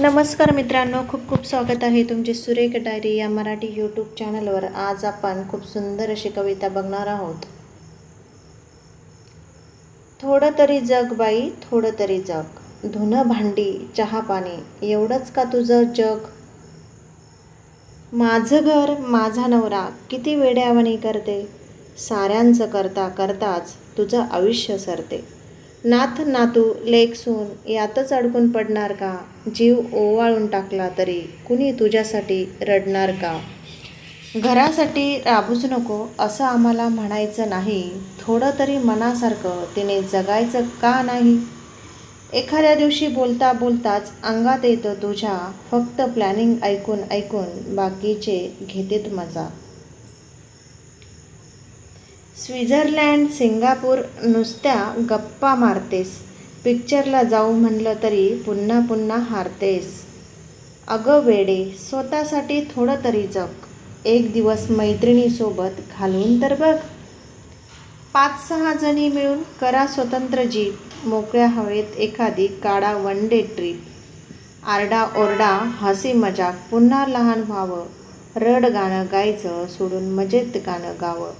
नमस्कार मित्रांनो खूप खूप स्वागत आहे तुमचे सुरेख डायरी या मराठी यूट्यूब चॅनलवर. आज आपण खूप सुंदर अशी कविता बघणार आहोत. थोडं तरी जग बाई थोडं तरी जग. धुनं भांडी चहा पाणी एवढंच का तुझं जग? माझं घर माझा नवरा किती वेड्यावणी करते. साऱ्यांचं करता करताच तुझं आयुष्य सरते. नाथ नातू लेख सून यातच अडकून पडणार का? जीव ओवाळून टाकला तरी कुणी तुझ्यासाठी रडणार का? घरासाठी राबूच नको असं आम्हाला म्हणायचं नाही. थोडं तरी मनासारखं तिने जगायचं का नाही? एखाद्या दिवशी बोलता बोलताच अंगात येतं तुझ्या फक्त प्लॅनिंग ऐकून ऐकून बाकीचे घेतेत मजा. स्वित्झर्लंड सिंगापूर नुसत्या गप्पा मारतेस. पिक्चरला जाऊ म्हणलं तरी पुन्हा पुन्हा हारतेस. अगं वेडे स्वतःसाठी थोडं तरी जग. एक दिवस मैत्रिणीसोबत घालवून तर बघ. पाच सहा जणी मिळून करा स्वतंत्र जीप मोकळ्या हवेत एखादी काढा वन डे ट्रीप आरडा ओरडा हसी मजाक. पुन्हा लहान व्हावं. रड गाणं गायचं सोडून मजेत गाणं गावं.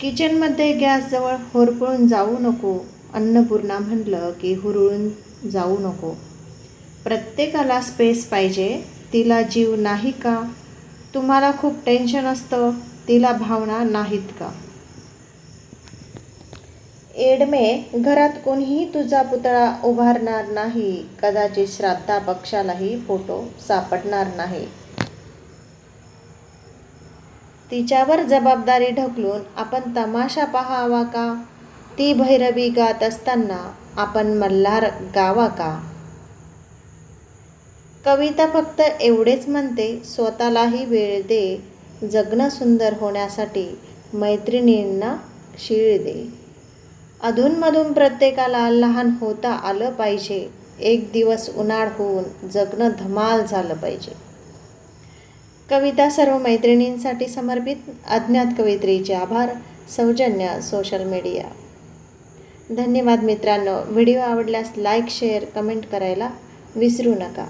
किचनमध्ये गॅसजवळ होरपळून जाऊ नको अन्नपूर्णा म्हणलं की हुरळून जाऊ नको. प्रत्येकाला स्पेस पाहिजे तिला जीव नाही का? तुम्हाला खूप टेन्शन असतं तिला भावना नाहीत का? एडमे घरात कोणीही तुझा पुतळा उभारणार नाही कदाचित श्राद्धा पक्षालाही फोटो सापडणार नाही. तिच्यावर जबाबदारी ढकलून आपण तमाशा पाहावा का? ती भैरवी गात असताना आपण मल्हार गावा का? कविता फक्त एवढेच म्हणते स्वतःलाही वेळ दे जगणं सुंदर होण्यासाठी मैत्रिणींना शीळ दे. अधूनमधून प्रत्येकाला लहान होता आलं पाहिजे एक दिवस उन्हाळ होऊन जगणं धमाल झालं पाहिजे. कविता सर्व मैत्रिणींसाठी समर्पित अज्ञात कवित्रीचे आभार सौजन्य सोशल मीडिया धन्यवाद मित्रांनो. व्हिडिओ आवडल्यास लाईक शेअर कमेंट करायला विसरू नका.